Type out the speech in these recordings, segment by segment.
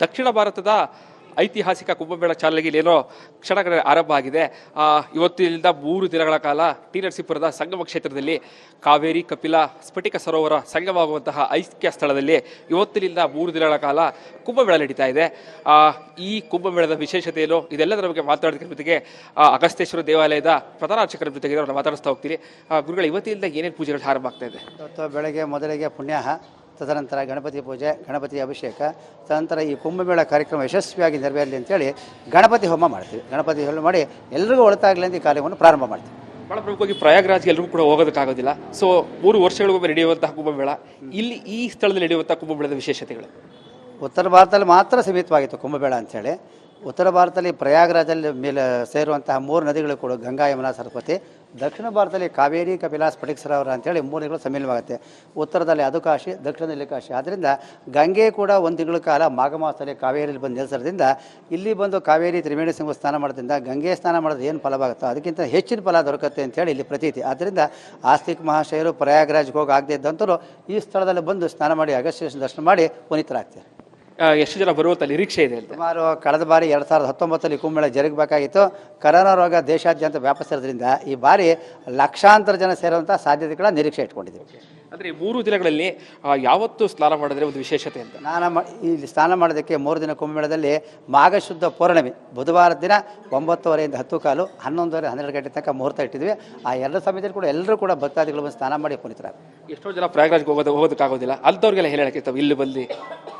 ದಕ್ಷಿಣ ಭಾರತದ ಐತಿಹಾಸಿಕ ಕುಂಭಮೇಳ ಚಾಲನೆಗೆ ಇಲ್ಲೇನೋ ಕ್ಷಣಗಳ ಆರಂಭ ಆಗಿದೆ. ಇವತ್ತಿನಿಂದ ಮೂರು ದಿನಗಳ ಕಾಲ ಟಿ ನರಸೀಪುರದ ಸಂಗಮ ಕ್ಷೇತ್ರದಲ್ಲಿ ಕಾವೇರಿ ಕಪಿಲ ಸ್ಫಟಿಕ ಸರೋವರ ಸಂಗಮವಾಗುವಂತಹ ಐಕ್ಯ ಸ್ಥಳದಲ್ಲಿ ಇವತ್ತಿನಿಂದ ಮೂರು ದಿನಗಳ ಕಾಲ ಕುಂಭಮೇಳ ನಡೀತಾ ಇದೆ. ಈ ಕುಂಭಮೇಳದ ವಿಶೇಷತೆ ಏನು? ಇದೆಲ್ಲದರ ಬಗ್ಗೆ ಮಾತಾಡೋದಕ್ಕೆ ಜೊತೆಗೆ ಅಗಸ್ತೇಶ್ವರ ದೇವಾಲಯದ ಪ್ರಧಾನ ಅರ್ಚಕರ ಜೊತೆಗೆ ಮಾತಾಡಿಸ್ತಾ ಹೋಗ್ತೀನಿ ಆ, ಗುರುಗಳ ಇವತ್ತಿನಿಂದ ಏನೇನು ಪೂಜೆಗಳು ಆರಂಭ ಆಗ್ತಾ ಇದೆ? ಬೆಳಗ್ಗೆ ಮೊದಲಿಗೆ ಪುಣ್ಯಾಹ. ತದನಂತರ ಗಣಪತಿ ಪೂಜೆ ಗಣಪತಿ ಅಭಿಷೇಕ ತದನಂತರ ಈ ಕುಂಭಮೇಳ ಕಾರ್ಯಕ್ರಮ ಯಶಸ್ವಿಯಾಗಿ ನೆರವೇರಲಿ ಅಂತೇಳಿ ಗಣಪತಿ ಹೋಮ ಮಾಡ್ತೀವಿ. ಗಣಪತಿ ಹೋಮ ಮಾಡಿ ಎಲ್ಲರಿಗೂ ಒಳತಾಗಲಿ ಅಂತ ಈ ಕಾರ್ಯವನ್ನು ಪ್ರಾರಂಭ ಮಾಡ್ತೀವಿ. ಬಹಳ ಪ್ರಮುಖವಾಗಿ ಪ್ರಯಾಗ್ರಾಜ್ಗೆ ಎಲ್ಲರಿಗೂ ಕೂಡ ಹೋಗೋದಕ್ಕಾಗೋದಿಲ್ಲ ಸೊ ಮೂರು ವರ್ಷಗಳಿಗೊಮ್ಮೆ ನಡೆಯುವಂತಹ ಕುಂಭಮೇಳ ಇಲ್ಲಿ ಈ ಸ್ಥಳದಲ್ಲಿ ನಡೆಯುವಂಥ ಕುಂಭಮೇಳದ ವಿಶೇಷತೆಗಳು? ಉತ್ತರ ಭಾರತದಲ್ಲಿ ಮಾತ್ರ ಸೀಮಿತವಾಗಿತ್ತು ಕುಂಭಮೇಳ ಅಂಥೇಳಿ ಉತ್ತರ ಭಾರತದಲ್ಲಿ ಪ್ರಯಾಗ್ರಾಜಲ್ಲಿ ಮೇಲೆ ಸೇರುವಂತಹ ಮೂರು ನದಿಗಳು ಕೂಡ ಗಂಗಾ ಯಮುನಾ ಸರಸ್ವತಿ. ದಕ್ಷಿಣ ಭಾರತದಲ್ಲಿ ಕಾವೇರಿ ಕಪಿಲಾ ಸ್ಫಟಿಕ ಸರೋವರ ಅಂತೇಳಿ ಮೂರು ತಿಂಗಳು ಸಮ್ಮಿಲನವಾಗುತ್ತೆ ಉತ್ತರದಲ್ಲಿ ಅದು ಕಾಶಿ ದಕ್ಷಿಣದಲ್ಲಿ ಕಾಶಿ. ಆದ್ದರಿಂದ ಗಂಗೆ ಕೂಡ ಒಂದು ತಿಂಗಳ ಕಾಲ ಮಾಘ ಮಾಸದಲ್ಲಿ ಕಾವೇರಿಯಲ್ಲಿ ಬಂದು ನೆಲೆಸೋದ್ರಿಂದ ಇಲ್ಲಿ ಬಂದು ಕಾವೇರಿ ತ್ರಿವೇಣಿ ಸಿಂಹ ಸ್ನಾನ ಮಾಡೋದ್ರಿಂದ ಗಂಗೆ ಸ್ನಾನ ಮಾಡೋದು ಏನು ಫಲವಾಗುತ್ತೋ ಅದಕ್ಕಿಂತ ಹೆಚ್ಚಿನ ಫಲ ದೊರಕುತ್ತೆ ಅಂತೇಳಿ ಇಲ್ಲಿ ಪ್ರತೀತಿ. ಆದ್ದರಿಂದ ಆಸ್ತಿಕ್ ಮಹಾಶಯರು ಪ್ರಯಾಗರಾಜ್ಗೆ ಹೋಗಿ ಆಗದೆ ಇದ್ದಂಥವ್ರು ಈ ಸ್ಥಳದಲ್ಲಿ ಬಂದು ಸ್ನಾನ ಮಾಡಿ ಅಗಸ್ತ್ಯ ದರ್ಶನ ಮಾಡಿ ಪುನೀತರಾಗ್ತಾರೆ. ಎಷ್ಟು ಜನ ಬರುವಂತ ನಿರೀಕ್ಷೆ ಇದೆ ಸುಮಾರು ಕಳೆದ ಬಾರಿ ಎರಡು ಸಾವಿರದ ಹತ್ತೊಂಬತ್ತರಲ್ಲಿ ಕುಂಭಮೇಳ ಜರುಗಬೇಕಾಗಿತ್ತು. ಕರೋನಾ ರೋಗ ದೇಶಾದ್ಯಂತ ವ್ಯಾಪಿಸಿರೋದ್ರಿಂದ ಈ ಬಾರಿ ಲಕ್ಷಾಂತರ ಜನ ಸೇರುವಂಥ ಸಾಧ್ಯತೆಗಳ ನಿರೀಕ್ಷೆ ಇಟ್ಕೊಂಡಿದ್ದೀವಿ. ಅಂದ್ರೆ ಈ ಮೂರು ದಿನಗಳಲ್ಲಿ ಯಾವತ್ತು ಸ್ನಾನ ಮಾಡಿದ್ರೆ ಒಂದು ವಿಶೇಷತೆ ಅಂತ? ಸ್ನಾನ ಮಾ ಇಲ್ಲಿ ಸ್ನಾನ ಮಾಡೋದಕ್ಕೆ ಮೂರು ದಿನ ಕುಂಭಮೇಳದಲ್ಲಿ ಮಾಘಶುದ್ಧ ಪೌರ್ಣಮಿ. ಬುಧವಾರ ದಿನ ಒಂಬತ್ತುವರೆಯಿಂದ ಹತ್ತು ಕಾಲು ಹನ್ನೊಂದುವರೆ ಹನ್ನೆರಡು ಗಂಟೆ ತನಕ ಮುಹೂರ್ತ ಇಟ್ಟಿದ್ವಿ. ಆ ಎರಡು ಸಮಯದಲ್ಲಿ ಕೂಡ ಎಲ್ಲರೂ ಕೂಡ ಭಕ್ತಾದಿಗಳು ಬಂದು ಸ್ನಾನ ಮಾಡಿ ಪುನೀತರಾಗ. ಎಷ್ಟೋ ಜನ ಪ್ರಯಾಗರಾಜ್ಗೆ ಹೋಗೋದು ಹೋಗೋದಕ್ಕಾಗೋದಿಲ್ಲ ಅಂಥವ್ರಿಗೆಲ್ಲ ಹೇಳಕ್ಕೆ ತಾವು ಇಲ್ಲಿ ಬಂದು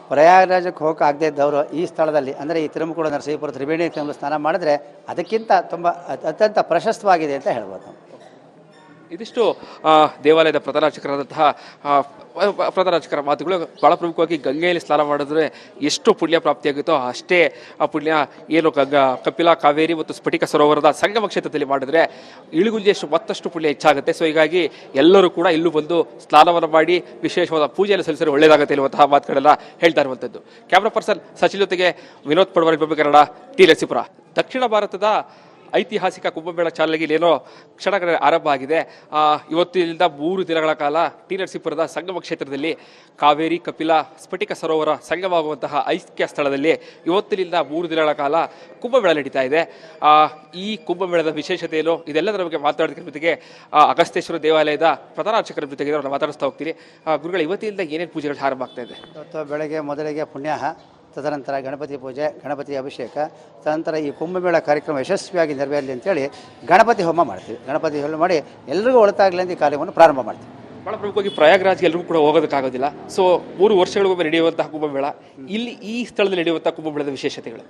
ಪ್ರಯಾಗರಾಜಕ್ಕೆ ಹೋಗಕ್ಕೆ ಆಗದೆ ಇದ್ದವರು ಈ ಸ್ಥಳದಲ್ಲಿ ಅಂದರೆ ಈ ತಿರುಮಕೂಡ ನರಸೀಪುರ ತ್ರಿವೇಣಿ ಸ್ನಾನ ಮಾಡಿದ್ರೆ ಅದಕ್ಕಿಂತ ತುಂಬ ಅತ್- ಅತ್ಯಂತ ಪ್ರಶಸ್ತವಾಗಿದೆ ಅಂತ ಹೇಳ್ಬೋದು ನಾವು. ಇದಿಷ್ಟು ದೇವಾಲಯದ ಪ್ರಧಾನಾರ್ಚಕರಾದಂತಹ ಪ್ರಧಾನಾರ್ಚಕರ ಮಾತುಗಳು. ಭಾಳ ಪ್ರಮುಖವಾಗಿ ಗಂಗೆಯಲ್ಲಿ ಸ್ನಾನ ಮಾಡಿದ್ರೆ ಎಷ್ಟು ಪುಣ್ಯ ಪ್ರಾಪ್ತಿಯಾಗುತ್ತೋ ಅಷ್ಟೇ ಆ ಪುಣ್ಯ. ಏನು ಗಂಗಾ, ಕಪಿಲಾ, ಕಾವೇರಿ ಮತ್ತು ಸ್ಫಟಿಕ ಸರೋವರದ ಸಂಗಮ ಕ್ಷೇತ್ರದಲ್ಲಿ ಮಾಡಿದ್ರೆ ಇಳಿಗುಂಜಿಯಷ್ಟು ಮತ್ತಷ್ಟು ಪುಣ್ಯ ಹೆಚ್ಚಾಗುತ್ತೆ. ಸೊ ಹೀಗಾಗಿ ಎಲ್ಲರೂ ಕೂಡ ಇಲ್ಲೂ ಬಂದು ಸ್ನಾನವನ್ನು ಮಾಡಿ ವಿಶೇಷವಾದ ಪೂಜೆಯನ್ನು ಸಲ್ಲಿಸಿದ್ರೆ ಒಳ್ಳೆಯದಾಗುತ್ತೆ ಇರುವಂತಹ ಮಾತುಗಳೆಲ್ಲ ಹೇಳ್ತಾ ಇರುವಂಥದ್ದು ಕ್ಯಾಮ್ರಾ ಪರ್ಸನ್ ಸಚಿನ್ ಜೊತೆಗೆ ವಿನೋದ್ ಪಡ್ವಾರಿ ಕನ್ನಡ, ಟಿ. ಲಸಿಪುರ ದಕ್ಷಿಣ ಭಾರತದ ಐತಿಹಾಸಿಕ ಕುಂಭಮೇಳ ಚಾಲನೆಗೆ ಇಲ್ಲೇನೋ ಕ್ಷಣಗಳ ಆರಂಭ ಆಗಿದೆ. ಇವತ್ತಿನಿಂದ ಮೂರು ದಿನಗಳ ಕಾಲ ಟಿ ನರಸೀಪುರದ ಸಂಗಮ ಕ್ಷೇತ್ರದಲ್ಲಿ ಕಾವೇರಿ, ಕಪಿಲ, ಸ್ಫಟಿಕ ಸರೋವರ ಸಂಗಮವಾಗುವಂತಹ ಐಕ್ಯ ಸ್ಥಳದಲ್ಲಿ ಇವತ್ತಿನಿಂದ ಮೂರು ದಿನಗಳ ಕಾಲ ಕುಂಭಮೇಳ ನಡೀತಾ ಇದೆ. ಈ ಕುಂಭಮೇಳದ ವಿಶೇಷತೆ ಏನು ಇದೆಲ್ಲದರ ಬಗ್ಗೆ ಮಾತಾಡೋದಕ್ಕೆ ಜೊತೆಗೆ ಅಗಸ್ತೇಶ್ವರ ದೇವಾಲಯದ ಪ್ರಧಾನ ಅರ್ಚಕರ ಜೊತೆಗೆ ಮಾತಾಡಿಸ್ತಾ ಹೋಗ್ತೀನಿ ಗುರುಗಳ ಇವತ್ತಿನಿಂದ ಏನೇನು ಪೂಜೆಗಳು ಆರಂಭ ಆಗ್ತಾ ಇದೆ? ಬೆಳಗ್ಗೆ, ಮೊದಲಿಗೆ ಪುಣ್ಯಾಹ. ತದನಂತರ ಗಣಪತಿ ಪೂಜೆ ಗಣಪತಿ ಅಭಿಷೇಕ ತದನಂತರ ಈ ಕುಂಭಮೇಳ ಕಾರ್ಯಕ್ರಮ ಯಶಸ್ವಿಯಾಗಿ ನೆರವೇರಲಿ ಅಂತೇಳಿ ಗಣಪತಿ ಹೋಮ ಮಾಡ್ತೀವಿ. ಗಣಪತಿ ಹೋಮ ಮಾಡಿ ಎಲ್ರಿಗೂ ಒಳತಾಗಲಿ ಅಂತ ಈ ಕಾರ್ಯವನ್ನು ಪ್ರಾರಂಭ ಮಾಡ್ತೀವಿ. ಭಾಳ ಪ್ರಮುಖವಾಗಿ ಪ್ರಯಾಗ್ರಾಜ್ಗೆ ಎಲ್ಲರೂ ಕೂಡ ಹೋಗೋದಕ್ಕಾಗೋದಿಲ್ಲ ಸೊ ಮೂರು ವರ್ಷಗಳಿಗೊಮ್ಮೆ ನಡೆಯುವಂತಹ ಕುಂಭಮೇಳ ಇಲ್ಲಿ ಈ ಸ್ಥಳದಲ್ಲಿ ನಡೆಯುವಂಥ ಕುಂಭಮೇಳದ ವಿಶೇಷತೆಗಳು?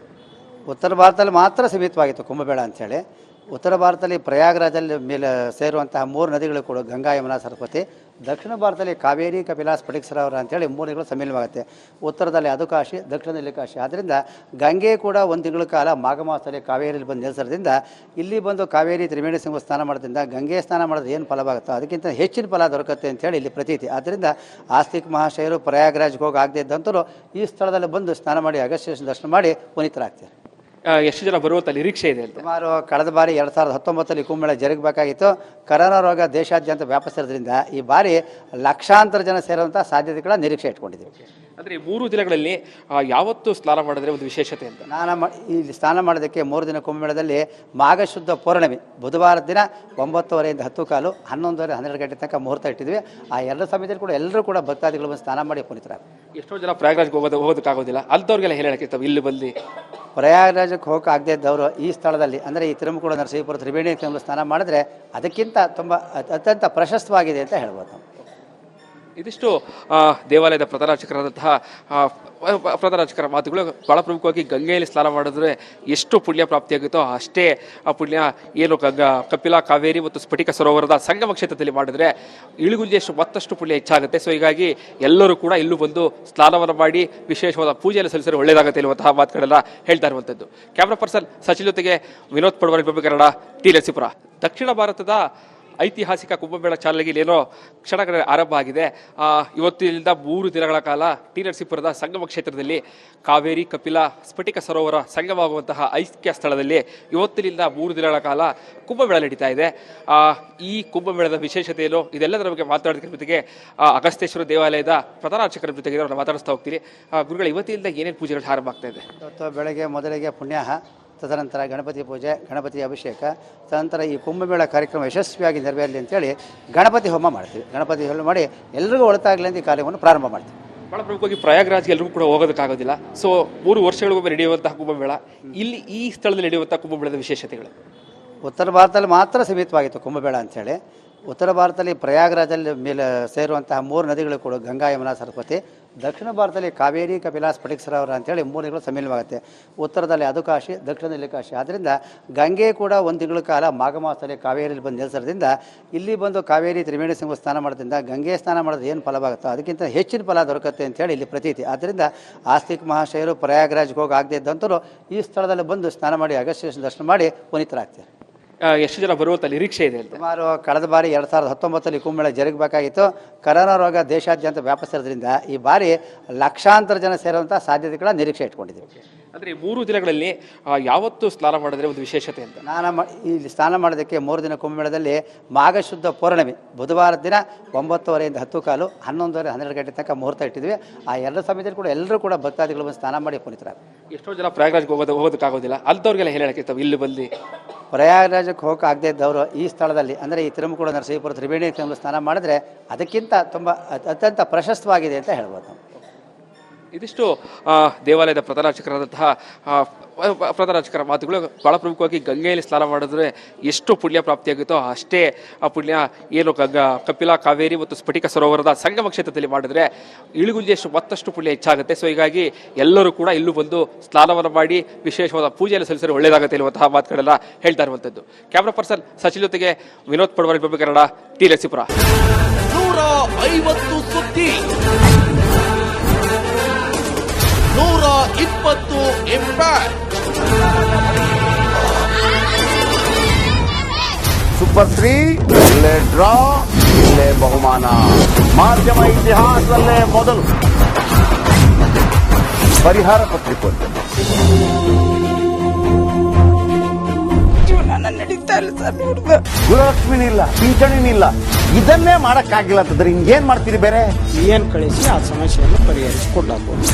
ಉತ್ತರ ಭಾರತದಲ್ಲಿ ಮಾತ್ರ ಸೀಮಿತವಾಗಿತ್ತು ಕುಂಭಮೇಳ ಅಂಥೇಳಿ ಉತ್ತರ ಭಾರತದಲ್ಲಿ ಪ್ರಯಾಗ್ರಾಜಲ್ಲಿ ಮೇಲೆ ಸೇರುವಂತಹ ಮೂರು ನದಿಗಳು ಕೂಡ ಗಂಗಾ ಯಮುನಾ ಸರಸ್ವತಿ ದಕ್ಷಿಣ ಭಾರತದಲ್ಲಿ ಕಾವೇರಿ ಕಪಿಲಾ ಸ್ಫಟಿಕ ಸರೋವರ ಅಂತೇಳಿ ಮೂರು ತಿಂಗಳು ಸಮ್ಮಿಲನವಾಗುತ್ತೆ ಉತ್ತರದಲ್ಲಿ ಅದು ಕಾಶಿ ದಕ್ಷಿಣದಲ್ಲಿ ಕಾಶಿ. ಆದ್ದರಿಂದ ಗಂಗೆ ಕೂಡ ಒಂದು ತಿಂಗಳ ಕಾಲ ಮಾಘ ಮಾಸದಲ್ಲಿ ಕಾವೇರಿಯಲ್ಲಿ ಬಂದು ನೆಲೆಸೋದ್ರಿಂದ ಇಲ್ಲಿ ಬಂದು ಕಾವೇರಿ ತ್ರಿವೇಣಿ ಸಿಂಹ ಸ್ನಾನ ಮಾಡೋದ್ರಿಂದ ಗಂಗೆ ಸ್ನಾನ ಮಾಡೋದು ಏನು ಫಲವಾಗುತ್ತೋ ಅದಕ್ಕಿಂತ ಹೆಚ್ಚಿನ ಫಲ ದೊರಕುತ್ತೆ ಅಂತೇಳಿ ಇಲ್ಲಿ ಪ್ರತೀತಿ. ಆದ್ದರಿಂದ ಆಸ್ತಿಕ್ ಮಹಾಶಯರು ಪ್ರಯಾಗರಾಜ್ಗೆ ಹೋಗಿ ಆಗದೆ ಇದ್ದಂಥವ್ರು ಈ ಸ್ಥಳದಲ್ಲಿ ಬಂದು ಸ್ನಾನ ಮಾಡಿ ಅಗಸ್ಯ ದರ್ಶನ ಮಾಡಿ ಪುನೀತರಾಗ್ತಾರೆ. ಎಷ್ಟು ಜನ ಬರುವಂತ ನಿರೀಕ್ಷೆ ಇದೆ ಅಂತ. ಸುಮಾರು ಕಳೆದ ಬಾರಿ ಎರಡು ಸಾವಿರದ ಹತ್ತೊಂಬತ್ತರಲ್ಲಿ ಕುಂಭಮೇಳ ಜರುಗಬೇಕಾಗಿತ್ತು. ಕರೋನಾ ರೋಗ ದೇಶಾದ್ಯಂತ ವ್ಯಾಪಿಸಿರೋದ್ರಿಂದ ಈ ಬಾರಿ ಲಕ್ಷಾಂತರ ಜನ ಸೇರುವಂಥ ಸಾಧ್ಯತೆಗಳ ನಿರೀಕ್ಷೆ ಇಟ್ಕೊಂಡಿದ್ದೀವಿ. ಅಂದರೆ ಈ ಮೂರು ದಿನಗಳಲ್ಲಿ ಆ, ಯಾವತ್ತು ಸ್ನಾನ ಮಾಡಿದ್ರೆ ಒಂದು ವಿಶೇಷತೆ ಅಂತ? ಸ್ನಾನ ಮಾ ಇಲ್ಲಿ ಸ್ನಾನ ಮಾಡೋದಕ್ಕೆ ಮೂರು ದಿನ ಕುಂಭಮೇಳದಲ್ಲಿ ಮಾಘಶುದ್ಧ ಪೌರ್ಣಮಿ ಬುಧವಾರದ ದಿನ ಒಂಬತ್ತುವರೆಯಿಂದ ಹತ್ತು ಕಾಲು ಹನ್ನೊಂದುವರೆ ಹನ್ನೆರಡು ಗಂಟೆ ತನಕ ಮುಹೂರ್ತ ಇಟ್ಟಿದ್ವಿ ಆ ಎರಡು ಸಮಯದಲ್ಲಿ ಕೂಡ ಎಲ್ಲರೂ ಕೂಡ ಭಕ್ತಾದಿಗಳು ಬಂದು ಸ್ನಾನ ಮಾಡಿ ಪುನೀತರಾಗ ಎಷ್ಟೋ ಜನ ಪ್ರಯಾಗ್ರಾಜ್ಗೆ ಹೋಗೋದು ಹೋಗೋದಕ್ಕಾಗೋದಿಲ್ಲ. ಅಂಥವ್ರಿಗೆಲ್ಲ ಹೇಳಕ್ಕೆ ಇಲ್ಲಿ ಬಂದು ಪ್ರಯಾಗರಾಜಕ್ಕೆ ಹೋಗಕ್ಕೆ ಇದ್ದವರು ಈ ಸ್ಥಳದಲ್ಲಿ, ಅಂದರೆ ಈ ತಿರುಮಕೂಡ ನರಸೀಪುರ ತ್ರಿವೇಣಿ ಸ್ನಾನ ಮಾಡಿದ್ರೆ ಅದಕ್ಕಿಂತ ತುಂಬ ಅತ್ಯಂತ ಪ್ರಶಸ್ತವಾಗಿದೆ ಅಂತ ಹೇಳ್ಬೋದು ಇದಿಷ್ಟು ದೇವಾಲಯದ ಪ್ರಧಾನಾರ್ಚಕರಾದಂತಹ ಪ್ರಧಾನಾರ್ಚಕರ ಮಾತುಗಳು. ಬಹಳ ಪ್ರಮುಖವಾಗಿ ಗಂಗೆಯಲ್ಲಿ ಸ್ನಾನ ಮಾಡಿದ್ರೆ ಎಷ್ಟು ಪುಣ್ಯ ಪ್ರಾಪ್ತಿಯಾಗುತ್ತೋ ಅಷ್ಟೇ ಆ ಪುಣ್ಯ ಏನು ಗಂಗಾ, ಕಪಿಲ, ಕಾವೇರಿ ಮತ್ತು ಸ್ಫಟಿಕ ಸರೋವರದ ಸಂಗಮ ಕ್ಷೇತ್ರದಲ್ಲಿ ಮಾಡಿದ್ರೆ ಇಳಿಗುಂಜಿಯಷ್ಟು ಮತ್ತಷ್ಟು ಪುಣ್ಯ ಹೆಚ್ಚಾಗುತ್ತೆ. ಸೊ ಹೀಗಾಗಿ ಎಲ್ಲರೂ ಕೂಡ ಇಲ್ಲೂ ಬಂದು ಸ್ನಾನವನ್ನು ಮಾಡಿ ವಿಶೇಷವಾದ ಪೂಜೆಯನ್ನು ಸಲ್ಲಿಸಲು ಒಳ್ಳೆಯದಾಗುತ್ತೆ ಇರುವಂತಹ ಮಾತುಗಳೆಲ್ಲ ಹೇಳ್ತಾ ಇರುವಂಥದ್ದು. ಕ್ಯಾಮ್ರಾ ಪರ್ಸನ್ ಸಚಿನ್ ಜೊತೆಗೆ ವಿನೋದ್ ಪಡ್ವರ್ ಕನ್ನಡ, ಟಿ ಲಸಿಪುರ ದಕ್ಷಿಣ ಭಾರತದ ಐತಿಹಾಸಿಕ ಕುಂಭಮೇಳ ಚಾಲನೆಗೆ ಏನೋ ಕ್ಷಣಗಳ ಆರಂಭ ಆಗಿದೆ. ಇವತ್ತಿನಿಂದ ಮೂರು ದಿನಗಳ ಕಾಲ ಟಿ ನರಸೀಪುರದ ಸಂಗಮ ಕ್ಷೇತ್ರದಲ್ಲಿ ಕಾವೇರಿ, ಕಪಿಲ, ಸ್ಫಟಿಕ ಸರೋವರ ಸಂಗಮವಾಗುವಂತಹ ಐಕ್ಯ ಸ್ಥಳದಲ್ಲಿ ಇವತ್ತಿನಿಂದ ಮೂರು ದಿನಗಳ ಕಾಲ ಕುಂಭಮೇಳ ನಡೀತಾ ಇದೆ. ಈ ಕುಂಭಮೇಳದ ವಿಶೇಷತೆ ಏನು ಇದೆಲ್ಲದರ ಬಗ್ಗೆ ಮಾತಾಡೋದಕ್ಕೆ ಜೊತೆಗೆ ಅಗಸ್ತೇಶ್ವರ ದೇವಾಲಯದ ಪ್ರಧಾನ ಅರ್ಚಕರ ಜೊತೆಗೆ ಮಾತಾಡಿಸ್ತಾ ಹೋಗ್ತೀನಿ ಗುರುಗಳು, ಇವತ್ತಿನಿಂದ ಏನೇನು ಪೂಜೆಗಳು ಆರಂಭ ಆಗ್ತಾ ಇದೆ? ಬೆಳಗ್ಗೆ, ಮೊದಲಿಗೆ ಪುಣ್ಯಾಹ. ತದನಂತರ ಗಣಪತಿ ಪೂಜೆ ಗಣಪತಿ ಅಭಿಷೇಕ ತದನಂತರ ಈ ಕುಂಭಮೇಳ ಕಾರ್ಯಕ್ರಮ ಯಶಸ್ವಿಯಾಗಿ ನೆರವೇರಲಿ ಅಂತೇಳಿ ಗಣಪತಿ ಹೋಮ ಮಾಡ್ತೀವಿ. ಗಣಪತಿ ಹೋಮ ಮಾಡಿ ಎಲ್ಲರಿಗೂ ಒಳತಾಗಲಿ ಅಂತ ಈ ಕಾರ್ಯವನ್ನು ಪ್ರಾರಂಭ ಮಾಡ್ತೀವಿ. ಬಹಳ ಪ್ರಮುಖವಾಗಿ ಪ್ರಯಾಗ್ರಾಜ್ಗೆ ಎಲ್ಲರಿಗೂ ಕೂಡ ಹೋಗೋದಕ್ಕಾಗೋದಿಲ್ಲ ಸೊ ಮೂರು ವರ್ಷಗಳಿಗೊಮ್ಮೆ ನಡೆಯುವಂತಹ ಕುಂಭಮೇಳ ಇಲ್ಲಿ ಈ ಸ್ಥಳದಲ್ಲಿ ನಡೆಯುವಂತಹ ಕುಂಭಮೇಳದ ವಿಶೇಷತೆಗಳು? ಉತ್ತರ ಭಾರತದಲ್ಲಿ ಮಾತ್ರ ಸೀಮಿತವಾಗಿತ್ತು ಕುಂಭಮೇಳ ಅಂಥೇಳಿ ಉತ್ತರ ಭಾರತದಲ್ಲಿ ಪ್ರಯಾಗ್ರಾಜಲ್ಲಿ ಮೇಲೆ ಸೇರುವಂತಹ ಮೂರು ನದಿಗಳು ಕೂಡ ಗಂಗಾ ಯಮುನಾ ಸರಸ್ವತಿ. ದಕ್ಷಿಣ ಭಾರತದಲ್ಲಿ ಕಾವೇರಿ ಕಪಿಲಾ ಸ್ಫಟಿಕ ಸರೋವರ ಅಂತೇಳಿ ಮೂರು ತಿಂಗಳು ಉತ್ತರದಲ್ಲಿ ಅದು ಕಾಶಿ, ದಕ್ಷಿಣದಲ್ಲಿ ಕಾಶಿ. ಆದ್ದರಿಂದ ಗಂಗೆ ಕೂಡ ಒಂದು ತಿಂಗಳ ಕಾಲ ಮಾಘ ಮಾಸದಲ್ಲಿ ಕಾವೇರಿಯಲ್ಲಿ ಬಂದು ನೆಲೆಸೋದ್ರಿಂದ ಇಲ್ಲಿ ಬಂದು ಕಾವೇರಿ ತ್ರಿವೇಣಿ ಸಿಂಹ ಸ್ನಾನ ಮಾಡೋದ್ರಿಂದ ಗಂಗೆ ಸ್ನಾನ ಮಾಡೋದು ಏನು ಫಲವಾಗುತ್ತೋ ಅದಕ್ಕಿಂತ ಹೆಚ್ಚಿನ ಫಲ ದೊರಕುತ್ತೆ ಅಂತೇಳಿ ಇಲ್ಲಿ ಪ್ರತೀತಿ. ಆದ್ದರಿಂದ ಆಸ್ತಿಕ್ ಮಹಾಶಯರು ಪ್ರಯಾಗರಾಜ್ಗೆ ಹೋಗಿ ಆಗದೆ ಇದ್ದಂಥವ್ರು ಈ ಸ್ಥಳದಲ್ಲಿ ಬಂದು ಸ್ನಾನ ಮಾಡಿ ಅಗಸ್ತ್ಯ ದರ್ಶನ ಮಾಡಿ ಪುನೀತರಾಗ್ತಾರೆ. ಎಷ್ಟು ಜನ ಬರುವಂತ ನಿರೀಕ್ಷೆ ಇದೆ ಸುಮಾರು ಕಳೆದ ಬಾರಿ ಎರಡು ಸಾವಿರದ ಹತ್ತೊಂಬತ್ತರಲ್ಲಿ ಕುಂಭಮೇಳ ಜರುಗಬೇಕಾಗಿತ್ತು. ಕರೋನಾ ರೋಗ ದೇಶಾದ್ಯಂತ ವ್ಯಾಪಿಸಿರೋದ್ರಿಂದ ಈ ಬಾರಿ ಲಕ್ಷಾಂತರ ಜನ ಸೇರುವಂಥ ಸಾಧ್ಯತೆಗಳ ನಿರೀಕ್ಷೆ ಇಟ್ಕೊಂಡಿದ್ದೀವಿ. ಅಂದ್ರೆ ಈ ಮೂರು ದಿನಗಳಲ್ಲಿ ಯಾವತ್ತು ಸ್ನಾನ ಮಾಡಿದ್ರೆ ಒಂದು ವಿಶೇಷತೆ ಅಂತ? ಸ್ನಾನ ಇಲ್ಲಿ ಸ್ನಾನ ಮಾಡೋದಕ್ಕೆ ಮೂರು ದಿನ ಕುಂಭಮೇಳದಲ್ಲಿ ಮಾಘಶುದ್ಧ ಪೌರ್ಣಮಿ ಬುಧವಾರ ದಿನ ಒಂಬತ್ತುವರೆಯಿಂದ ಹತ್ತು ಕಾಲು ಹನ್ನೊಂದುವರೆ ಹನ್ನೆರಡು ಗಂಟೆ ತನಕ ಮುಹೂರ್ತ ಇಟ್ಟಿದ್ವಿ. ಆ ಎರಡು ಸಮಯದಲ್ಲಿ ಕೂಡ ಎಲ್ಲರೂ ಕೂಡ ಭಕ್ತಾದಿಗಳು ಬಂದು ಸ್ನಾನ ಮಾಡಿ ಪುನೀತರಾಗ್ತಾರೆ ಎಷ್ಟೋ ಜನ ಪ್ರಯಾಗರಾಜ್ಗೆ ಹೋಗೋದು ಹೋಗೋದಕ್ಕಾಗೋದಿಲ್ಲ ಅಂಥವ್ರಿಗೆಲ್ಲ ಹೇಳಕ್ಕೆ ತಾವು ಇಲ್ಲಿ ಬಂದು ಪ್ರಯಾಗರಾಜಕ್ಕೆ ಹೋಗಕ್ಕೆ ಆಗದೆ ಇದ್ದವರು ಈ ಸ್ಥಳದಲ್ಲಿ ಅಂದರೆ ಈ ತಿರುಮಕೂಡ ನರಸೀಪುರ ತ್ರಿವೇಣಿ ಸ್ನಾನ ಮಾಡಿದ್ರೆ ಅದಕ್ಕಿಂತ ತುಂಬ ಅತ್ಯಂತ ಪ್ರಶಸ್ತವಾಗಿದೆ ಅಂತ ಹೇಳ್ಬೋದು ನಾವು. ಇದಿಷ್ಟು ದೇವಾಲಯದ ಪ್ರಧಾನಾರ್ಚಕರಾದಂತಹ ಪ್ರಧಾನಾರ್ಚಕರ ಮಾತುಗಳು. ಬಹಳ ಪ್ರಮುಖವಾಗಿ ಗಂಗೆಯಲ್ಲಿ ಸ್ನಾನ ಮಾಡಿದ್ರೆ ಎಷ್ಟು ಪುಣ್ಯ ಪ್ರಾಪ್ತಿಯಾಗುತ್ತೋ ಅಷ್ಟೇ ಆ ಪುಣ್ಯ ಏನು ಗಂಗಾ, ಕಪಿಲಾ, ಕಾವೇರಿ ಮತ್ತು ಸ್ಫಟಿಕ ಸರೋವರದ ಸಂಗಮ ಕ್ಷೇತ್ರದಲ್ಲಿ ಮಾಡಿದ್ರೆ ಎಷ್ಟು ಮತ್ತಷ್ಟು ಪುಣ್ಯ ಹೆಚ್ಚಾಗುತ್ತೆ. ಸೊ ಹೀಗಾಗಿ ಎಲ್ಲರೂ ಕೂಡ ಇಲ್ಲೂ ಬಂದು ಸ್ನಾನವನ್ನು ಮಾಡಿ ವಿಶೇಷವಾದ ಪೂಜೆಯನ್ನು ಸಲ್ಲಿಸಿದ್ರೆ ಒಳ್ಳೆಯದಾಗುತ್ತೆ ಇರುವಂತಹ ಮಾತುಗಳೆಲ್ಲ ಹೇಳ್ತಾ ಇರುವಂಥದ್ದು. ಕ್ಯಾಮ್ರಾ ಪರ್ಸನ್ ಸಚಿನ್ ಜೊತೆಗೆ ವಿನೋದ್ ಪಡ್ವಾರಿ ಕನ್ನಡ ಟಿ ಲಸಿಪುರ. ಐವತ್ತು ಸುದ್ದಿ. ಇಪ್ಪತ್ತು ಎಂಬ ಸೂಪರ್ ತ್ರೀ ಇಲ್ಲೇ ಡ್ರಾ ಇಲ್ಲೇ ಬಹುಮಾನ. ಮಾಧ್ಯಮ ಇತಿಹಾಸದಲ್ಲೇ ಮೊದಲು. ಪರಿಹಾರ ಪತ್ರಿಕೋದ್ಯಮ ಜೀವನ ನಡೀತಾ ಇಲ್ಲ ಸರ್ ನೋಡ್ದ. ಗೃಹಲಕ್ಷ್ಮಿನಿಲ್ಲ ಪಿಂಚಣಿನಿಲ್ಲ ಇದನ್ನೇ ಮಾಡಕ್ಕಾಗಿಲ್ಲ ಅಂತಂದ್ರೆ ಹಿಂಗೇನ್ ಮಾಡ್ತೀರಿ ಬೇರೆ? ಏನ್ ಕಳಿಸಿ ಆ ಸಮಸ್ಯೆಯನ್ನು ಪರಿಹರಿಸಿಕೊಡ್ಲಾಗ್ಬೋದು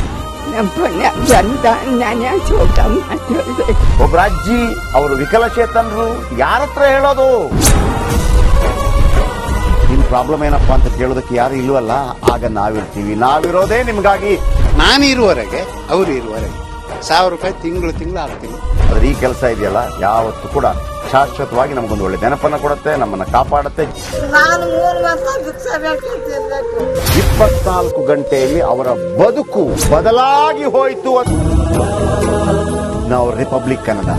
ನಮ್ಮ ಪುಣ್ಯ ಬಂದ ನಾನು ಚೋಟ ಮಾಡಿದೆ ಒಬ್ಬ ಅಜ್ಜಿ ಅವರು ವಿಕಲಚೇತನರು ಯಾರ ಹತ್ರ ಹೇಳೋದು? ನಿಮ್ ಪ್ರಾಬ್ಲಮ್ ಏನಪ್ಪಾ ಅಂತ ಕೇಳೋದಕ್ಕೆ ಯಾರು ಇಲ್ವಲ್ಲ? ಆಗ ನಾವಿರ್ತೀವಿ. ನಾವಿರೋದೇ ನಿಮ್ಗಾಗಿ. ನಾನು ಇರುವವರೆಗೆ ಅವರು ಇರುವವರೆಗೆ. ಸಾವಿರ ರೂಪಾಯಿ ತಿಂಗಳು ತಿಂಗಳು ಆಗ್ತೀನಿ. ಆದ್ರೆ ಈ ಕೆಲಸ ಇದೆಯಲ್ಲ? ಯಾವತ್ತೂ ಕೂಡ ಶಾಶ್ವತವಾಗಿ ನಮಗೊಂದು ಒಳ್ಳೆ ನೆನಪನ್ನ ಕೊಡುತ್ತೆ ನಮ್ಮನ್ನ ಕಾಪಾಡುತ್ತೆ. ನಾನು ಮೂರು ವರ್ಷ ಭಿಕ್ಷೆ ಇಪ್ಪತ್ನಾಲ್ಕು ಗಂಟೆಯಲ್ಲಿ ಅವರ ಬದುಕು ಬದಲಾಗಿ ಹೋಯಿತು ಅಂತ ನಾವು ರಿಪಬ್ಲಿಕ್ ಕನ್ನಡ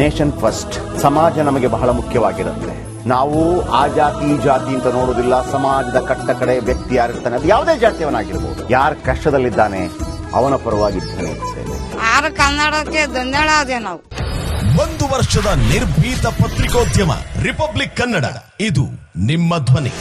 ನೇಷನ್ ಫಸ್ಟ್. ಸಮಾಜ ನಮಗೆ ಬಹಳ ಮುಖ್ಯವಾಗಿರುತ್ತೆ. ನಾವು ಆ ಜಾತಿ ಈ ಜಾತಿ ಅಂತ ನೋಡೋದಿಲ್ಲ ಸಮಾಜದ ಕಟ್ಟ ಕಡೆ ವ್ಯಕ್ತಿ ಯಾರಿರ್ತಾನೆ ಅದು ಯಾವುದೇ ಜಾತಿಯವನಾಗಿರ್ಬೋದು. ಯಾರು ಕಷ್ಟದಲ್ಲಿದ್ದಾನೆ ಅವನ ಪರವಾಗಿ. ಆರು ಕನ್ನಡಕ್ಕೆ ನಾವು? ಒಂದು ವರ್ಷದ ನಿರ್ಭೀತ ಪತ್ರಿಕೋದ್ಯಮ ರಿಪಬ್ಲಿಕ್ ಕನ್ನಡ. ಇದು ನಿಮ್ಮ ಧ್ವನಿ.